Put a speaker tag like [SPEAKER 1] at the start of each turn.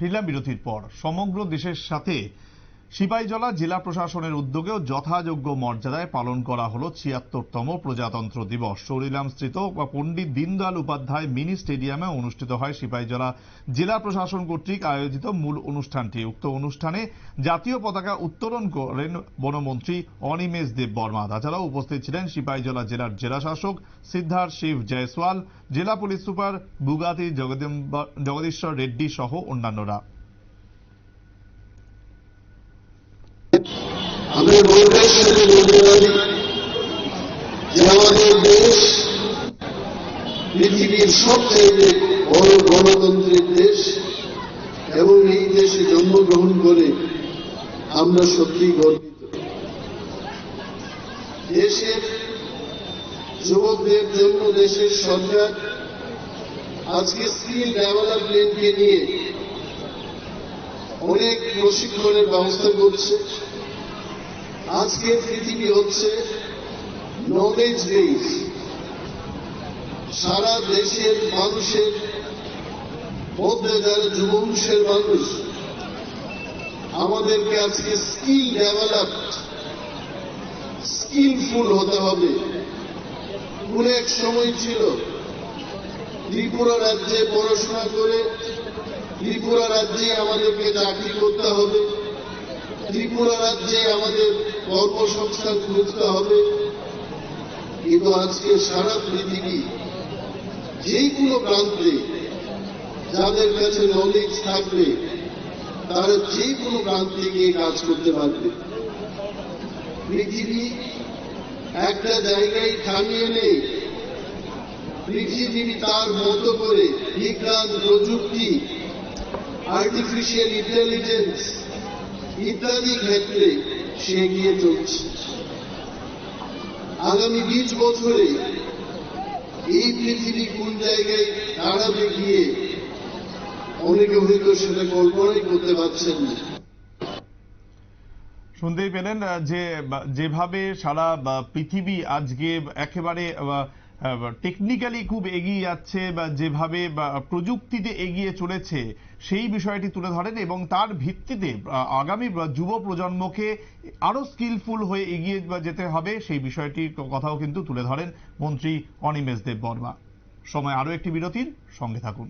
[SPEAKER 1] ফিরলাম বিরতির পর। সমগ্র দেশের সাথে সিপাহীজলা জেলা প্রশাসনের উদ্যোগেও যথাযোগ্য মর্যাদায় পালন করা হলো ছিয়াত্তরতম প্রজাতন্ত্র দিবস। শৌরিলাম স্থিত পণ্ডিত দীনদয়াল উপাধ্যায় মিনি স্টেডিয়ামে অনুষ্ঠিত হয় সিপাহীজলা জেলা প্রশাসন কর্তৃক আয়োজিত মূল অনুষ্ঠানটি। উক্ত অনুষ্ঠানে জাতীয় পতাকা উত্তোলন করেন বনমন্ত্রী অনিমেষ দেব বর্মা। তাছাড়াও উপস্থিত ছিলেন সিপাহীজলা জেলার জেলা শাসক সিদ্ধার্থ শিব জয়সওয়াল, জেলা পুলিশ সুপার বুগাতি জগদীশ্বর রেড্ডি সহ অন্যান্যরা।
[SPEAKER 2] আমি গর্বের সাথে বলতে পারি যে আমাদের দেশ পৃথিবীর সবচেয়ে বড় গণতন্ত্রের দেশ এবং এই দেশে জন্মগ্রহণ করে আমরা সত্যি গর্বিত। দেশের যুবকদের জন্য দেশের সরকার আজকে স্কিল ডেভেলপমেন্টকে নিয়ে অনেক প্রশিক্ষণের ব্যবস্থা করছে। আজকের পৃথিবী হচ্ছে নলেজ বেস সারা দেশের মানুষের মধ্যে যারা যুবংশের মানুষ, আমাদেরকে আজকে স্কিল ডেভেলপ স্কিলফুল হতে হবে। কোন এক সময় ছিল, ত্রিপুরা রাজ্যে পড়াশোনা করে, ত্রিপুরা রাজ্যে আমাদেরকে চাকরি করতে হবে। ত্রিপুরা রাজ্যে আমাদের কর্মসংস্থান খুঁজতে হবে। কিন্তু আজকে সারা পৃথিবী যে কোনো প্রান্তে যাদের কাছে নলেজ থাকবে, তারা যে কোনো প্রান্তে গিয়ে কাজ করতে পারবে। পৃথিবী একটা জায়গায় থামিয়ে নেই পৃথিবী তার মতো করে বিজ্ঞান, প্রযুক্তি আর্টিফিশিয়াল ইন্টেলিজেন্স ইত্যাদি ক্ষেত্রে সে এগিয়ে চলছে। আগামী বিশ বছরে এই পৃথিবী কোন জায়গায় দাঁড়াবে গিয়ে অনেকে হয়তো সেটা কল্পনাই করতে পারছেন না।
[SPEAKER 1] শুনতেই পেলেন যে যেভাবে সারা পৃথিবী আজকে একেবারে টেকনিক্যালি খুব এগিয়ে যাচ্ছে বা যেভাবে প্রযুক্তিতে এগিয়ে চলেছে, সেই বিষয়টি তুলে ধরেন এবং তার ভিত্তিতে আগামী যুব প্রজন্মকে আরও স্কিলফুল হয়ে এগিয়ে যেতে হবে, সেই বিষয়টির কথাও কিন্তু তুলে ধরেন মন্ত্রী অনিমেষ দেব বর্মা সময় আরও একটি বিরতির, সঙ্গে থাকুন।